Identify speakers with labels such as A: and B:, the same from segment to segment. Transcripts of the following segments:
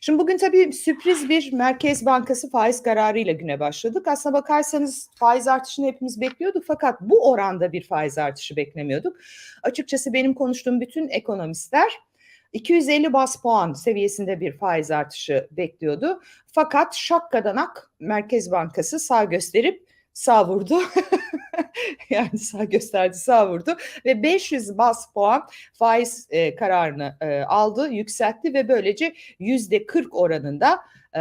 A: Şimdi bugün tabii sürpriz bir Merkez Bankası faiz kararıyla güne başladık. Aslına bakarsanız faiz artışını hepimiz bekliyorduk fakat bu oranda bir faiz artışı beklemiyorduk. Açıkçası benim konuştuğum bütün ekonomistler 250 bas puan seviyesinde bir faiz artışı bekliyordu. Fakat şakkadanak Merkez Bankası sağ gösterip sağ vurdu. yani sağ gösterdi sağ vurdu ve 500 bas puan faiz e, kararını e, aldı, yükseltti ve böylece yüzde 40 oranında e,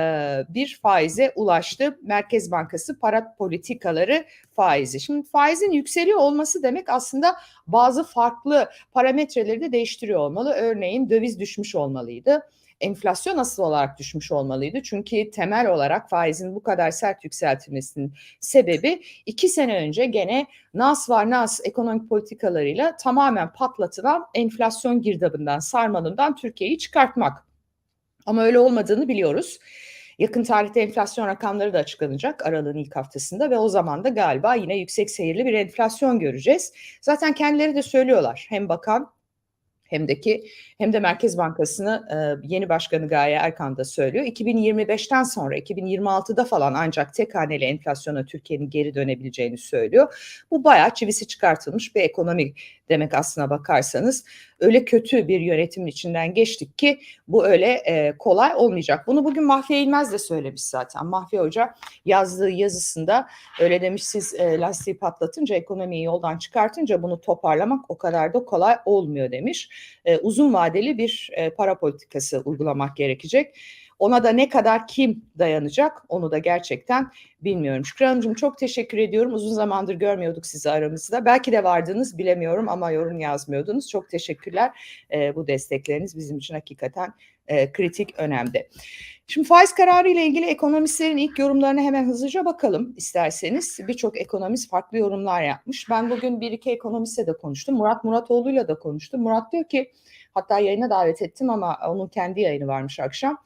A: bir faize ulaştı. Merkez Bankası para politikaları faizi. Şimdi faizin yükseliyor olması demek aslında bazı farklı parametreleri de değiştiriyor olmalı. Örneğin döviz düşmüş olmalıydı enflasyon asıl olarak düşmüş olmalıydı. Çünkü temel olarak faizin bu kadar sert yükseltilmesinin sebebi iki sene önce gene nas var nas ekonomik politikalarıyla tamamen patlatılan enflasyon girdabından, sarmalından Türkiye'yi çıkartmak. Ama öyle olmadığını biliyoruz. Yakın tarihte enflasyon rakamları da açıklanacak aralığın ilk haftasında ve o zaman da galiba yine yüksek seyirli bir enflasyon göreceğiz. Zaten kendileri de söylüyorlar hem bakan hem de ki hem de Merkez Bankası'nı e, yeni başkanı Gaye Erkan da söylüyor. 2025'ten sonra 2026'da falan ancak tek haneli enflasyona Türkiye'nin geri dönebileceğini söylüyor. Bu bayağı çivisi çıkartılmış bir ekonomi demek aslına bakarsanız. Öyle kötü bir yönetimin içinden geçtik ki bu öyle e, kolay olmayacak. Bunu bugün Mahfiye İlmez de söylemiş zaten. Mahfiye Hoca yazdığı yazısında öyle demiş siz e, lastiği patlatınca ekonomiyi yoldan çıkartınca bunu toparlamak o kadar da kolay olmuyor demiş. E, uzun vadeli bir e, para politikası uygulamak gerekecek. Ona da ne kadar kim dayanacak onu da gerçekten bilmiyorum. Şükran Hanımcığım çok teşekkür ediyorum. Uzun zamandır görmüyorduk sizi aramızda. Belki de vardınız bilemiyorum ama yorum yazmıyordunuz. Çok teşekkürler. E, bu destekleriniz bizim için hakikaten e, kritik önemli. Şimdi faiz kararı ile ilgili ekonomistlerin ilk yorumlarına hemen hızlıca bakalım isterseniz. Birçok ekonomist farklı yorumlar yapmış. Ben bugün bir iki ekonomistle de konuştum. Murat Muratoğlu'yla da konuştum. Murat diyor ki hatta yayına davet ettim ama onun kendi yayını varmış akşam.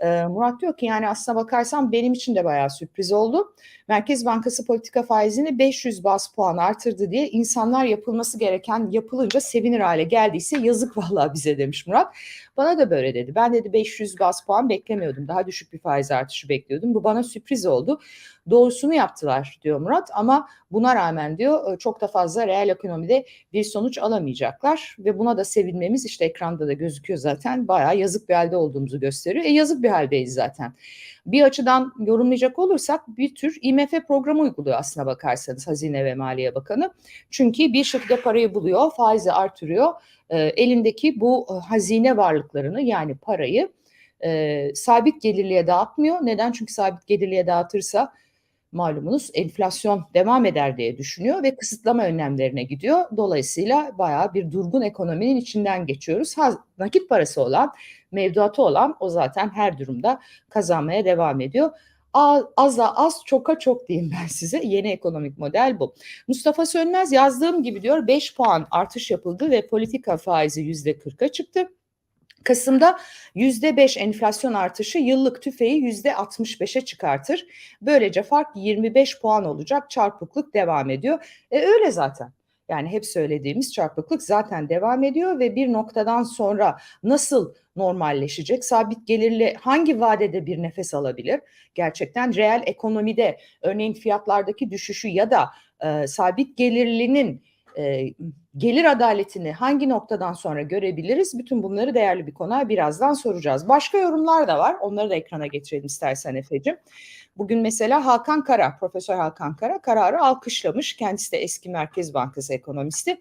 A: E, Murat diyor ki yani aslına bakarsam benim için de bayağı sürpriz oldu. Merkez Bankası politika faizini 500 bas puan artırdı diye insanlar yapılması gereken yapılınca sevinir hale geldiyse yazık vallahi bize demiş Murat. Bana da böyle dedi. Ben dedi 500 bas puan beklemiyordum. Daha düşük bir faiz artışı bekliyordum. Bu bana sürpriz oldu. Doğrusunu yaptılar diyor Murat ama buna rağmen diyor çok da fazla reel ekonomide bir sonuç alamayacaklar ve buna da sevinmemiz işte ekranda da gözüküyor zaten bayağı yazık bir halde olduğumuzu gösteriyor. E yazık bir haldeyiz zaten. Bir açıdan yorumlayacak olursak bir tür IMF programı uyguluyor aslına bakarsanız Hazine ve Maliye Bakanı. Çünkü bir şekilde parayı buluyor, faizi artırıyor. E, elindeki bu e, hazine varlıklarını yani parayı e, sabit gelirliğe dağıtmıyor. Neden? Çünkü sabit gelirliğe dağıtırsa malumunuz enflasyon devam eder diye düşünüyor ve kısıtlama önlemlerine gidiyor. Dolayısıyla bayağı bir durgun ekonominin içinden geçiyoruz. Ha, nakit parası olan, mevduatı olan o zaten her durumda kazanmaya devam ediyor. Az da az çoka çok diyeyim ben size. Yeni ekonomik model bu. Mustafa Sönmez yazdığım gibi diyor 5 puan artış yapıldı ve politika faizi %40'a çıktı. Kasım'da yüzde beş enflasyon artışı yıllık tüfeği yüzde 65'e çıkartır. Böylece fark 25 puan olacak. Çarpıklık devam ediyor. E öyle zaten. Yani hep söylediğimiz çarpıklık zaten devam ediyor ve bir noktadan sonra nasıl normalleşecek? Sabit gelirli hangi vadede bir nefes alabilir? Gerçekten reel ekonomide örneğin fiyatlardaki düşüşü ya da e, sabit gelirlinin e, gelir adaletini hangi noktadan sonra görebiliriz? Bütün bunları değerli bir konuya birazdan soracağız. Başka yorumlar da var. Onları da ekrana getirelim istersen Efe'cim. Bugün mesela Hakan Kara, Profesör Hakan Kara kararı alkışlamış. Kendisi de eski Merkez Bankası ekonomisti.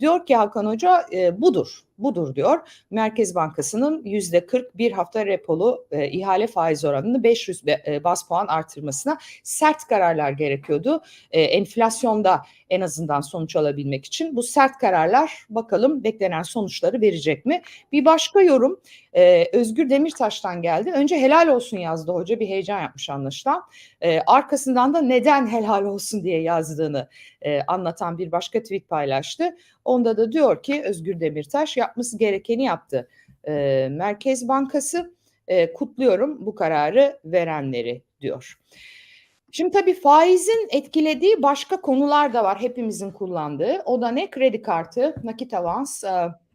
A: Diyor ki Hakan Hoca e, budur budur diyor. Merkez Bankası'nın yüzde 40 bir hafta repolu e, ihale faiz oranını 500 e, bas puan artırmasına sert kararlar gerekiyordu. E, enflasyonda en azından sonuç alabilmek için bu sert kararlar bakalım beklenen sonuçları verecek mi? Bir başka yorum e, Özgür Demirtaş'tan geldi. Önce helal olsun yazdı hoca bir heyecan yapmış anlaşılan. E, arkasından da neden helal olsun diye yazdığını e, anlatan bir başka tweet paylaştı. Onda da diyor ki Özgür Demirtaş yapması gerekeni yaptı. E, Merkez Bankası e, kutluyorum bu kararı verenleri diyor. Şimdi tabii faizin etkilediği başka konular da var hepimizin kullandığı. O da ne? Kredi kartı, nakit avans,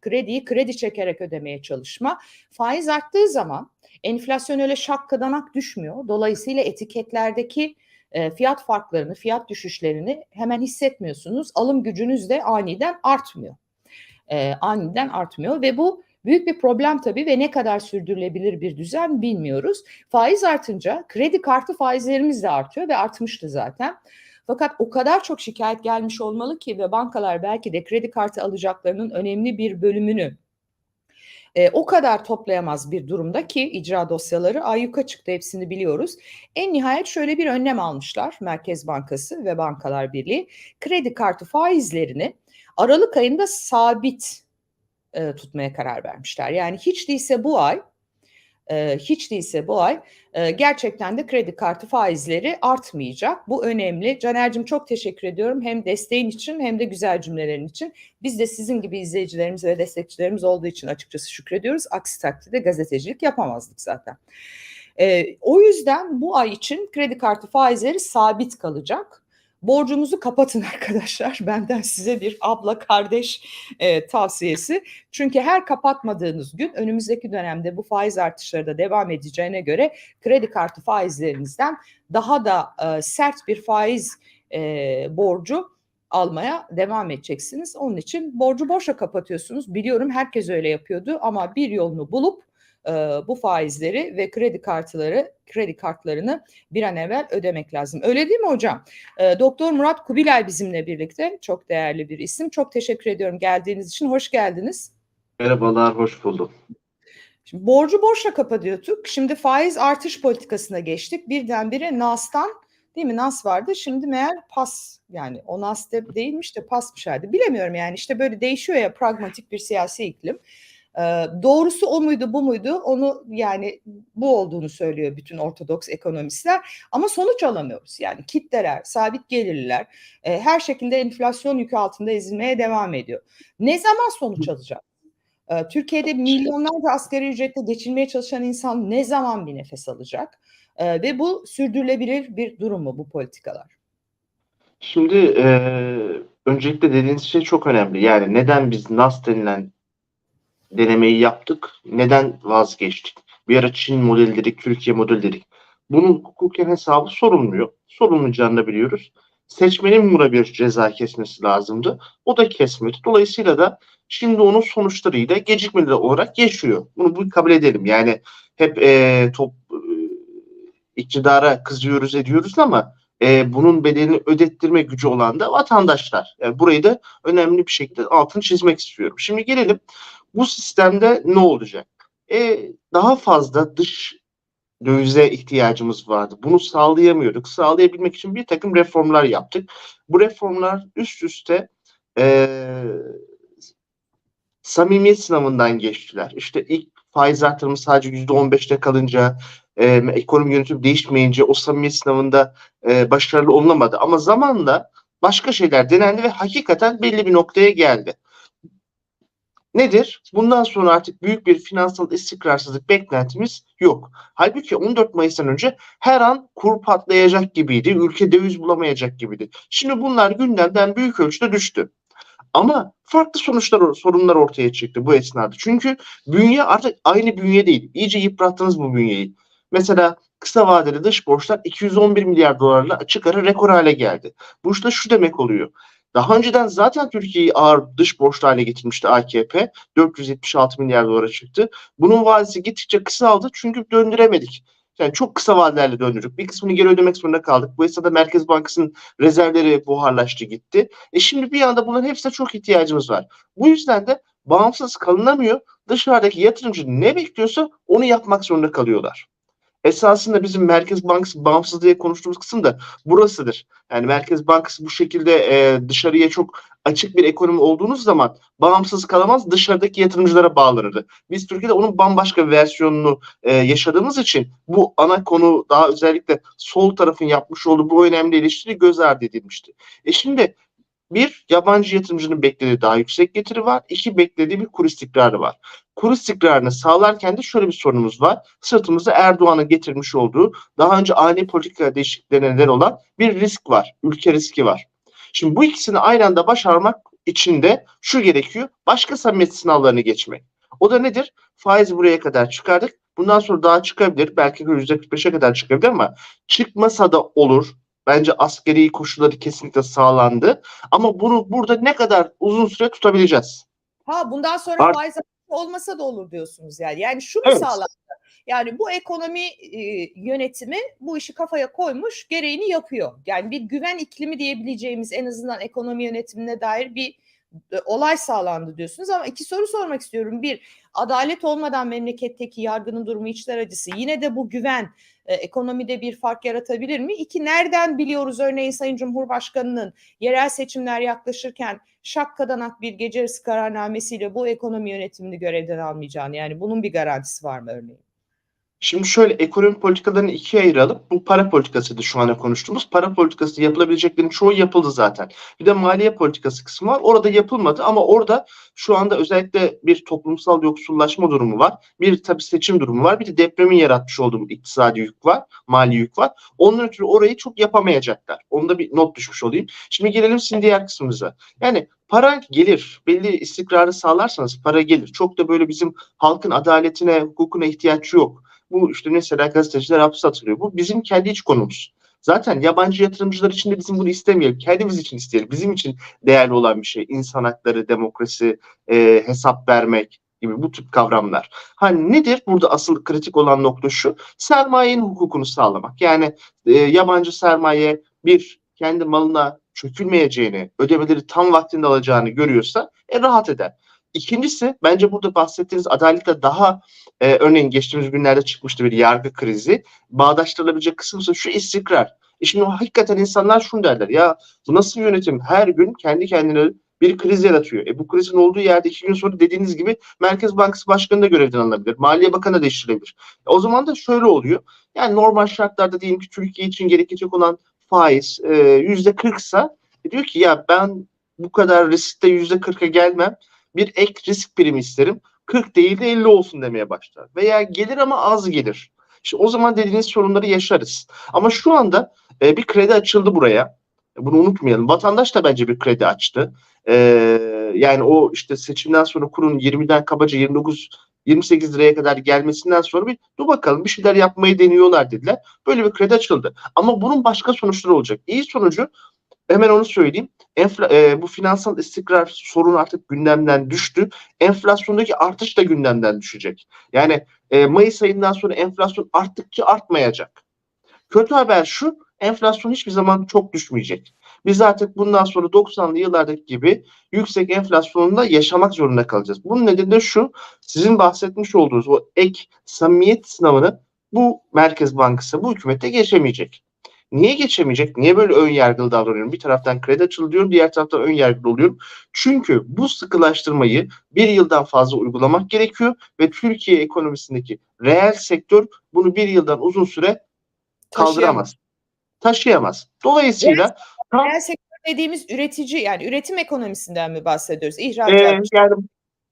A: krediyi kredi çekerek ödemeye çalışma. Faiz arttığı zaman Enflasyon öyle şakkadanak düşmüyor. Dolayısıyla etiketlerdeki e, fiyat farklarını, fiyat düşüşlerini hemen hissetmiyorsunuz. Alım gücünüz de aniden artmıyor. E, aniden artmıyor ve bu büyük bir problem tabii ve ne kadar sürdürülebilir bir düzen bilmiyoruz. Faiz artınca kredi kartı faizlerimiz de artıyor ve artmıştı zaten. Fakat o kadar çok şikayet gelmiş olmalı ki ve bankalar belki de kredi kartı alacaklarının önemli bir bölümünü e, o kadar toplayamaz bir durumda ki icra dosyaları ayyuka çıktı hepsini biliyoruz. En nihayet şöyle bir önlem almışlar Merkez Bankası ve Bankalar Birliği kredi kartı faizlerini Aralık ayında sabit e, tutmaya karar vermişler. Yani hiç değilse bu ay e, hiç değilse bu ay e, gerçekten de kredi kartı faizleri artmayacak. Bu önemli. Caner'cim çok teşekkür ediyorum. Hem desteğin için hem de güzel cümlelerin için. Biz de sizin gibi izleyicilerimiz ve destekçilerimiz olduğu için açıkçası şükrediyoruz. Aksi takdirde gazetecilik yapamazdık zaten. E, o yüzden bu ay için kredi kartı faizleri sabit kalacak. Borcumuzu kapatın arkadaşlar. Benden size bir abla kardeş e, tavsiyesi. Çünkü her kapatmadığınız gün önümüzdeki dönemde bu faiz artışları da devam edeceğine göre kredi kartı faizlerinizden daha da e, sert bir faiz e, borcu almaya devam edeceksiniz. Onun için borcu boşa kapatıyorsunuz. Biliyorum herkes öyle yapıyordu ama bir yolunu bulup e, bu faizleri ve kredi kartları kredi kartlarını bir an evvel ödemek lazım. Öyle değil mi hocam? E, Doktor Murat Kubilay bizimle birlikte çok değerli bir isim. Çok teşekkür ediyorum geldiğiniz için. Hoş geldiniz.
B: Merhabalar, hoş buldum.
A: Şimdi borcu borçla kapatıyorduk. Şimdi faiz artış politikasına geçtik. Birdenbire NAS'tan değil mi? NAS vardı. Şimdi meğer pas yani o NAS de değilmiş de pasmış herhalde. Bilemiyorum yani işte böyle değişiyor ya pragmatik bir siyasi iklim. Doğrusu o muydu bu muydu? Onu yani bu olduğunu söylüyor bütün ortodoks ekonomistler. Ama sonuç alamıyoruz. Yani kitleler sabit gelirliler e, her şekilde enflasyon yükü altında ezilmeye devam ediyor. Ne zaman sonuç alacak? Ee, Türkiye'de milyonlarca asgari ücretle geçinmeye çalışan insan ne zaman bir nefes alacak? Ve bu sürdürülebilir bir durum mu bu politikalar?
B: Şimdi e, öncelikle dediğiniz şey çok önemli. Yani neden biz NAS denilen denemeyi yaptık. Neden vazgeçtik? Bir ara Çin modeli dedik, Türkiye modeli dedik. Bunun hukuken hesabı sorulmuyor. Sorulmayacağını da biliyoruz. Seçmenin buna bir ceza kesmesi lazımdı. O da kesmedi. Dolayısıyla da şimdi onun sonuçlarıyla gecikmeli olarak yaşıyor. Bunu bu kabul edelim. Yani hep e, top e, iktidara kızıyoruz ediyoruz ama e, bunun bedelini ödettirme gücü olan da vatandaşlar. Yani burayı da önemli bir şekilde altını çizmek istiyorum. Şimdi gelelim bu sistemde ne olacak? E, daha fazla dış dövize ihtiyacımız vardı. Bunu sağlayamıyorduk. Sağlayabilmek için bir takım reformlar yaptık. Bu reformlar üst üste e, samimiyet sınavından geçtiler. İşte ilk faiz artırımı sadece %15'te kalınca, e, ekonomi yönetimi değişmeyince o samimiyet sınavında e, başarılı olunamadı. Ama zamanla başka şeyler denendi ve hakikaten belli bir noktaya geldi. Nedir? Bundan sonra artık büyük bir finansal istikrarsızlık beklentimiz yok. Halbuki 14 Mayıs'tan önce her an kur patlayacak gibiydi. Ülke döviz bulamayacak gibiydi. Şimdi bunlar gündemden büyük ölçüde düştü. Ama farklı sonuçlar, sorunlar ortaya çıktı bu esnada. Çünkü bünye artık aynı bünye değil. İyice yıprattınız bu bünyeyi. Mesela kısa vadeli dış borçlar 211 milyar dolarla açık ara rekor hale geldi. Bu işte şu demek oluyor. Daha önceden zaten Türkiye'yi ağır dış borçlu hale getirmişti AKP. 476 milyar dolara çıktı. Bunun vadesi gittikçe kısaldı çünkü döndüremedik. Yani çok kısa vadelerle döndürdük. Bir kısmını geri ödemek zorunda kaldık. Bu esnada Merkez Bankası'nın rezervleri buharlaştı gitti. E şimdi bir anda bunların hepsine çok ihtiyacımız var. Bu yüzden de bağımsız kalınamıyor. Dışarıdaki yatırımcı ne bekliyorsa onu yapmak zorunda kalıyorlar esasında bizim Merkez Bankası bağımsız diye konuştuğumuz kısım da burasıdır. Yani Merkez Bankası bu şekilde e, dışarıya çok açık bir ekonomi olduğunuz zaman bağımsız kalamaz dışarıdaki yatırımcılara bağlanırdı. Biz Türkiye'de onun bambaşka versiyonunu e, yaşadığımız için bu ana konu daha özellikle sol tarafın yapmış olduğu bu önemli eleştiri göz ardı edilmişti. E şimdi bir, yabancı yatırımcının beklediği daha yüksek getiri var. İki, beklediği bir kur istikrarı var. Kur istikrarını sağlarken de şöyle bir sorunumuz var. Sırtımızda Erdoğan'ın getirmiş olduğu daha önce ani politika değişikliklerine neden olan bir risk var. Ülke riski var. Şimdi bu ikisini aynı anda başarmak için de şu gerekiyor. Başka samimiyet sınavlarını geçmek. O da nedir? Faizi buraya kadar çıkardık. Bundan sonra daha çıkabilir. Belki %45'e kadar çıkabilir ama çıkmasa da olur. Bence askeri koşulları kesinlikle sağlandı. Ama bunu burada ne kadar uzun süre tutabileceğiz?
A: Ha bundan sonra
B: Art-
A: faiz olmasa da olur diyorsunuz yani. Yani şu mu
B: Evet.
A: sağlandı? Yani bu ekonomi e, yönetimi bu işi kafaya koymuş, gereğini yapıyor. Yani bir güven iklimi diyebileceğimiz en azından ekonomi yönetimine dair bir olay sağlandı diyorsunuz ama iki soru sormak istiyorum. Bir, adalet olmadan memleketteki yargının durumu içler acısı. Yine de bu güven e, ekonomide bir fark yaratabilir mi? İki, nereden biliyoruz örneğin Sayın Cumhurbaşkanı'nın yerel seçimler yaklaşırken şakkadanak bir gece kararnamesiyle bu ekonomi yönetimini görevden almayacağını yani bunun bir garantisi var mı örneğin?
B: Şimdi şöyle ekonomi politikalarını ikiye ayıralım. Bu para politikasıydı şu anda konuştuğumuz. Para politikası yapılabileceklerin çoğu yapıldı zaten. Bir de maliye politikası kısmı var. Orada yapılmadı ama orada şu anda özellikle bir toplumsal yoksullaşma durumu var. Bir tabii seçim durumu var. Bir de depremin yaratmış olduğu iktisadi yük var. Mali yük var. Onun ötürü orayı çok yapamayacaklar. Onda bir not düşmüş olayım. Şimdi gelelim şimdi diğer kısmımıza. Yani para gelir. Belli istikrarı sağlarsanız para gelir. Çok da böyle bizim halkın adaletine, hukukuna ihtiyaç yok. Bu işte mesela gazeteciler hapse atılıyor. Bu bizim kendi iç konumuz. Zaten yabancı yatırımcılar için de bizim bunu istemeyelim. Kendimiz için isteyelim. Bizim için değerli olan bir şey. İnsan hakları, demokrasi, e, hesap vermek gibi bu tip kavramlar. Hani nedir? Burada asıl kritik olan nokta şu. Sermayenin hukukunu sağlamak. Yani e, yabancı sermaye bir kendi malına çökülmeyeceğini, ödemeleri tam vaktinde alacağını görüyorsa e, rahat eder. İkincisi bence burada bahsettiğiniz adaletle daha e, örneğin geçtiğimiz günlerde çıkmıştı bir yargı krizi. Bağdaştırılabilecek kısım ise şu istikrar. E şimdi hakikaten insanlar şunu derler ya bu nasıl yönetim her gün kendi kendine bir kriz yaratıyor. E bu krizin olduğu yerde iki gün sonra dediğiniz gibi Merkez Bankası Başkanı da görevden alınabilir. Maliye Bakanı da değiştirilebilir. E o zaman da şöyle oluyor. Yani normal şartlarda diyelim ki Türkiye için gerekecek olan faiz e, yüzde kırksa e diyor ki ya ben bu kadar riskte yüzde kırka gelmem. Bir ek risk primi isterim. 40 değil de 50 olsun demeye başlar. Veya gelir ama az gelir. İşte o zaman dediğiniz sorunları yaşarız. Ama şu anda e, bir kredi açıldı buraya. Bunu unutmayalım. Vatandaş da bence bir kredi açtı. E, yani o işte seçimden sonra kurun 20'den kabaca 29 28 liraya kadar gelmesinden sonra bir dur bakalım bir şeyler yapmayı deniyorlar dediler. Böyle bir kredi açıldı. Ama bunun başka sonuçları olacak. İyi sonucu hemen onu söyleyeyim. Enfla, e, bu finansal istikrar sorunu artık gündemden düştü. Enflasyondaki artış da gündemden düşecek. Yani e, Mayıs ayından sonra enflasyon arttıkça artmayacak. Kötü haber şu, enflasyon hiçbir zaman çok düşmeyecek. Biz artık bundan sonra 90'lı yıllardaki gibi yüksek enflasyonda yaşamak zorunda kalacağız. Bunun nedeni de şu, sizin bahsetmiş olduğunuz o ek samimiyet sınavını bu Merkez Bankası, bu hükümette geçemeyecek. Niye geçemeyecek? Niye böyle ön yargılı davranıyorum? Bir taraftan kredi açıldı diyorum, diğer taraftan ön yargılı oluyorum. Çünkü bu sıkılaştırmayı bir yıldan fazla uygulamak gerekiyor ve Türkiye ekonomisindeki reel sektör bunu bir yıldan uzun süre kaldıramaz. Taşıyamaz. Dolayısıyla tam,
A: Reel sektör dediğimiz üretici yani üretim ekonomisinden mi bahsediyoruz?
B: e,
A: İhracat,
B: yani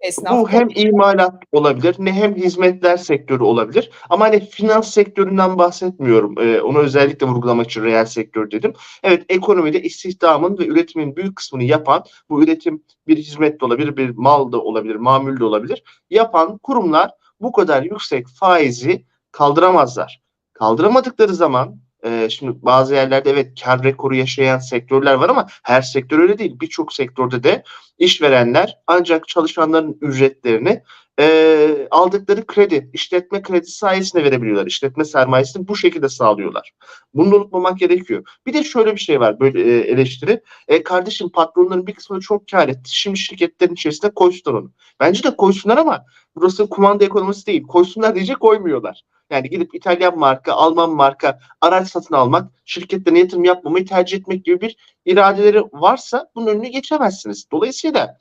A: esnaf.
B: bu hem imalat olabilir ne hem hizmetler sektörü olabilir. Ama hani finans sektöründen bahsetmiyorum. E, onu özellikle vurgulamak için reel sektör dedim. Evet ekonomide istihdamın ve üretimin büyük kısmını yapan bu üretim bir hizmet de olabilir, bir mal da olabilir, mamül de olabilir. Yapan kurumlar bu kadar yüksek faizi kaldıramazlar. Kaldıramadıkları zaman e, şimdi bazı yerlerde evet kar rekoru yaşayan sektörler var ama her sektör öyle değil. Birçok sektörde de işverenler ancak çalışanların ücretlerini e, aldıkları kredi, işletme kredisi sayesinde verebiliyorlar. İşletme sermayesini bu şekilde sağlıyorlar. Bunu unutmamak gerekiyor. Bir de şöyle bir şey var böyle e, eleştiri. E, kardeşim patronların bir kısmı çok kar etti. Şimdi şirketlerin içerisinde koysunlar onu. Bence de koysunlar ama burası kumanda ekonomisi değil. Koysunlar diyecek koymuyorlar. Yani gidip İtalyan marka, Alman marka araç satın almak, şirketlerine yatırım yapmamayı tercih etmek gibi bir iradeleri varsa bunun önüne geçemezsiniz. Dolayısıyla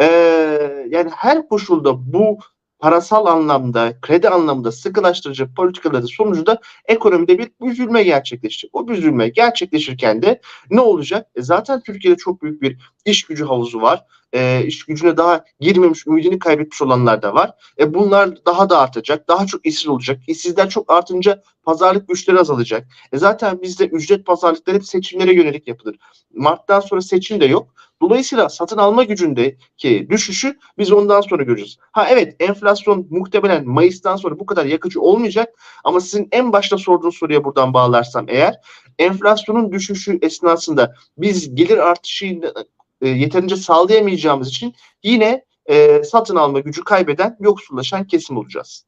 B: e, yani her koşulda bu parasal anlamda, kredi anlamda sıkılaştırıcı politikaları sonucunda ekonomide bir büzülme gerçekleşecek. O büzülme gerçekleşirken de ne olacak? E zaten Türkiye'de çok büyük bir iş gücü havuzu var. e, iş gücüne daha girmemiş, ümidini kaybetmiş olanlar da var. E, bunlar daha da artacak. Daha çok işsiz olacak. İşsizler çok artınca pazarlık güçleri azalacak. E, zaten bizde ücret pazarlıkları hep seçimlere yönelik yapılır. Mart'tan sonra seçim de yok. Dolayısıyla satın alma gücündeki düşüşü biz ondan sonra göreceğiz. Ha evet enflasyon muhtemelen Mayıs'tan sonra bu kadar yakıcı olmayacak ama sizin en başta sorduğunuz soruya buradan bağlarsam eğer enflasyonun düşüşü esnasında biz gelir artışını e, yeterince sağlayamayacağımız için yine e, satın alma gücü kaybeden yoksullaşan kesim olacağız.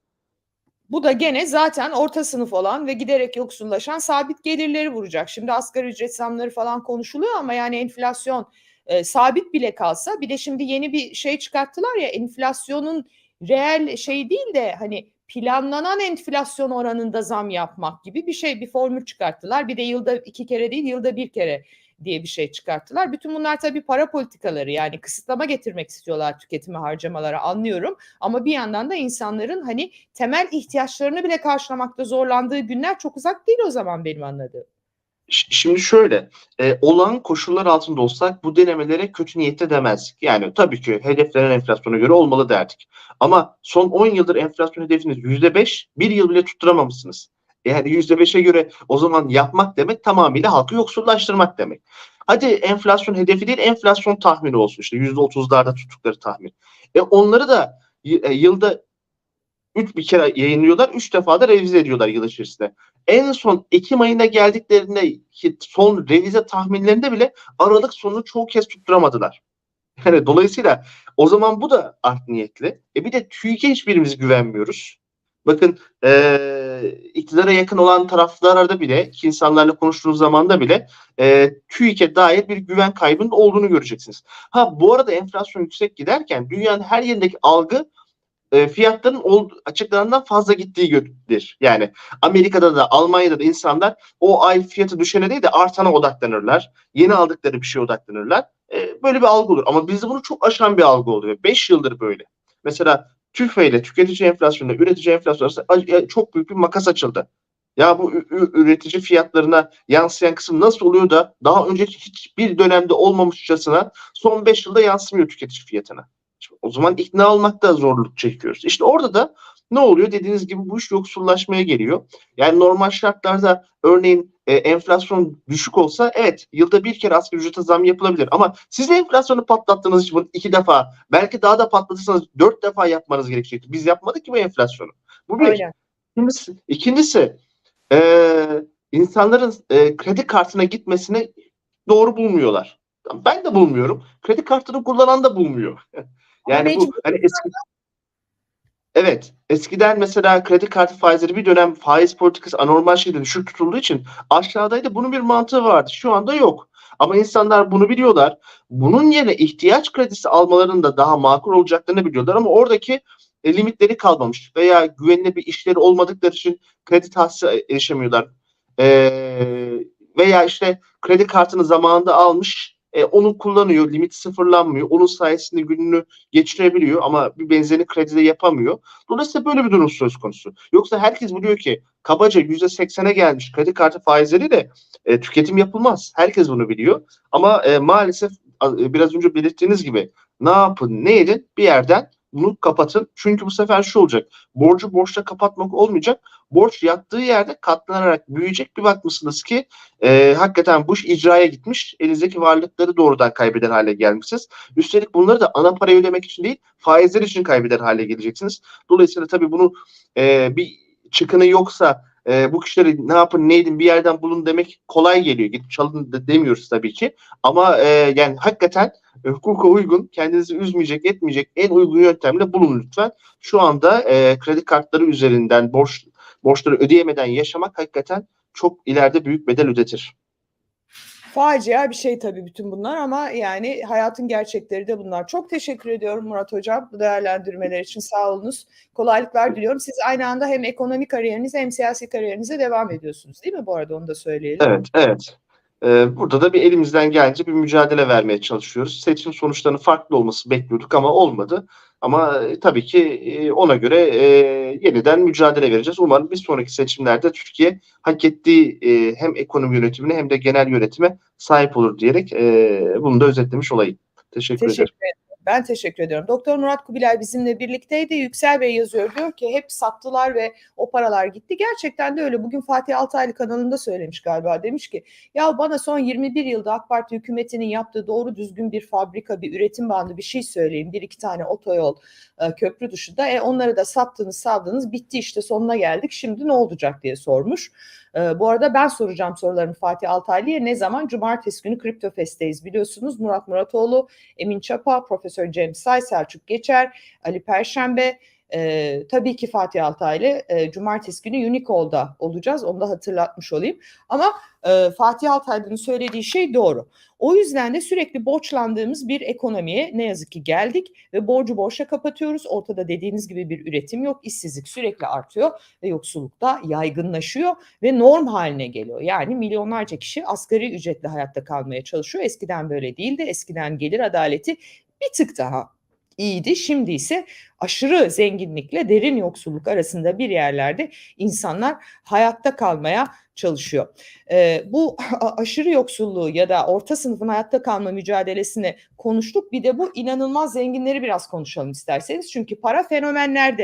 A: Bu da gene zaten orta sınıf olan ve giderek yoksullaşan sabit gelirleri vuracak. Şimdi asgari ücret zamları falan konuşuluyor ama yani enflasyon e, sabit bile kalsa bir de şimdi yeni bir şey çıkarttılar ya enflasyonun reel şey değil de hani planlanan enflasyon oranında zam yapmak gibi bir şey bir formül çıkarttılar. Bir de yılda iki kere değil yılda bir kere diye bir şey çıkarttılar. Bütün bunlar tabii para politikaları yani kısıtlama getirmek istiyorlar tüketimi harcamalara anlıyorum. Ama bir yandan da insanların hani temel ihtiyaçlarını bile karşılamakta zorlandığı günler çok uzak değil o zaman benim anladığım.
B: Şimdi şöyle, e, olağan koşullar altında olsak bu denemelere kötü niyette demezdik. Yani tabii ki hedeflenen enflasyona göre olmalı derdik. Ama son 10 yıldır enflasyon hedefiniz %5, bir yıl bile tutturamamışsınız. Yani %5'e göre o zaman yapmak demek tamamıyla halkı yoksullaştırmak demek. Hadi enflasyon hedefi değil, enflasyon tahmini olsun işte %30'larda tuttukları tahmin. E onları da e, yılda 3 bir kere yayınlıyorlar, 3 defa da revize ediyorlar yıl içerisinde. En son Ekim ayına geldiklerinde ki son revize tahminlerinde bile Aralık sonunu çoğu kez tutturamadılar. Yani dolayısıyla o zaman bu da art niyetli. E bir de TÜİK'e hiçbirimiz güvenmiyoruz. Bakın eee iktidara yakın olan taraflarda bile insanlarla konuştuğunuz zamanda bile eee TÜİK'e dair bir güven kaybının olduğunu göreceksiniz. Ha bu arada enflasyon yüksek giderken dünyanın her yerindeki algı e, fiyatların ol, açıklarından fazla gittiği gösterir. Yani Amerika'da da Almanya'da da insanlar o ay fiyatı düşene değil de artana odaklanırlar. Yeni aldıkları bir şeye odaklanırlar. E, böyle bir algı olur. Ama bizde bunu çok aşan bir algı oluyor. 5 yıldır böyle. Mesela TÜFE ile tüketici enflasyonuyla üretici enflasyonu arasında çok büyük bir makas açıldı. Ya bu üretici fiyatlarına yansıyan kısım nasıl oluyor da daha önceki hiçbir dönemde olmamışçasına son 5 yılda yansımıyor tüketici fiyatına. Şimdi O zaman ikna olmakta zorluk çekiyoruz. İşte orada da ne oluyor? Dediğiniz gibi bu iş yoksullaşmaya geliyor. Yani normal şartlarda örneğin e, enflasyon düşük olsa evet yılda bir kere asgari ücrete zam yapılabilir. Ama siz de enflasyonu patlattığınız için iki defa belki daha da patlatırsanız dört defa yapmanız gerekecekti. Biz yapmadık ki bu enflasyonu. Bu bir.
A: Aynen.
B: İkincisi, ikincisi e, insanların e, kredi kartına gitmesini doğru bulmuyorlar. Ben de bulmuyorum. Kredi kartını kullanan da bulmuyor. Yani bu hani eski Evet, eskiden mesela kredi kartı faizleri bir dönem faiz politikası anormal şekilde düşük tutulduğu için aşağıdaydı. Bunun bir mantığı vardı. Şu anda yok. Ama insanlar bunu biliyorlar. Bunun yerine ihtiyaç kredisi almalarının da daha makul olacaklarını biliyorlar ama oradaki e, limitleri kalmamış veya güvenilir bir işleri olmadıkları için kredi tahsisine erişemiyorlar. Ee, veya işte kredi kartını zamanında almış, e, onu kullanıyor, limit sıfırlanmıyor. Onun sayesinde gününü geçirebiliyor ama bir benzerini kredide yapamıyor. Dolayısıyla böyle bir durum söz konusu. Yoksa herkes biliyor ki kabaca %80'e gelmiş kredi kartı faizleriyle e, tüketim yapılmaz. Herkes bunu biliyor. Ama e, maalesef e, biraz önce belirttiğiniz gibi ne yapın ne edin bir yerden bunu kapatın. Çünkü bu sefer şu olacak. Borcu borçla kapatmak olmayacak. Borç yattığı yerde katlanarak büyüyecek. Bir bakmışsınız ki e, hakikaten bu iş icraya gitmiş. Elinizdeki varlıkları doğrudan kaybeder hale gelmişsiniz. Üstelik bunları da ana parayı ödemek için değil faizler için kaybeder hale geleceksiniz. Dolayısıyla tabii bunu e, bir çıkını yoksa e, bu kişileri ne yapın ne edin bir yerden bulun demek kolay geliyor. Gidip çalın da demiyoruz tabii ki. Ama e, yani hakikaten hukuka uygun, kendinizi üzmeyecek, etmeyecek en uygun yöntemle bulun lütfen. Şu anda e, kredi kartları üzerinden borç borçları ödeyemeden yaşamak hakikaten çok ileride büyük bedel ödetir.
A: Facia bir şey tabii bütün bunlar ama yani hayatın gerçekleri de bunlar. Çok teşekkür ediyorum Murat Hocam bu değerlendirmeler için sağ olunuz. Kolaylıklar diliyorum. Siz aynı anda hem ekonomik kariyerinize hem siyasi kariyerinize devam ediyorsunuz değil mi bu arada onu da söyleyelim.
B: Evet, evet. Ee, burada da bir elimizden gelince bir mücadele vermeye çalışıyoruz. Seçim sonuçlarının farklı olması bekliyorduk ama olmadı. Ama e, tabii ki e, ona göre e, yeniden mücadele vereceğiz. Umarım bir sonraki seçimlerde Türkiye hak ettiği e, hem ekonomi yönetimine hem de genel yönetime sahip olur diyerek e, bunu da özetlemiş olayım. Teşekkür ederim.
A: Teşekkür ederim. Ben teşekkür ediyorum. Doktor Murat Kubilay bizimle birlikteydi. Yüksel Bey yazıyor diyor ki hep sattılar ve o paralar gitti. Gerçekten de öyle. Bugün Fatih Altaylı kanalında söylemiş galiba. Demiş ki ya bana son 21 yılda AK Parti hükümetinin yaptığı doğru düzgün bir fabrika, bir üretim bandı bir şey söyleyin. Bir iki tane otoyol, e, köprü dışında. E, onları da sattınız, savdınız. Bitti işte sonuna geldik. Şimdi ne olacak diye sormuş. E, bu arada ben soracağım sorularını Fatih Altaylı'ya. Ne zaman? Cumartesi günü Kripto Fest'teyiz biliyorsunuz. Murat Muratoğlu, Emin Çapa, Profesör Cem Say, Selçuk Geçer, Ali Perşembe, ee, tabii ki Fatih Altaylı e, cumartesi günü Unicole'da olacağız. Onu da hatırlatmış olayım. Ama e, Fatih Altaylı'nın söylediği şey doğru. O yüzden de sürekli borçlandığımız bir ekonomiye ne yazık ki geldik ve borcu borçla kapatıyoruz. Ortada dediğiniz gibi bir üretim yok. İşsizlik sürekli artıyor ve yoksulluk da yaygınlaşıyor ve norm haline geliyor. Yani milyonlarca kişi asgari ücretle hayatta kalmaya çalışıyor. Eskiden böyle değildi. Eskiden gelir adaleti bir tık daha iyiydi. Şimdi ise aşırı zenginlikle derin yoksulluk arasında bir yerlerde insanlar hayatta kalmaya çalışıyor. Ee, bu aşırı yoksulluğu ya da orta sınıfın hayatta kalma mücadelesini konuştuk. Bir de bu inanılmaz zenginleri biraz konuşalım isterseniz. Çünkü para fenomenlerde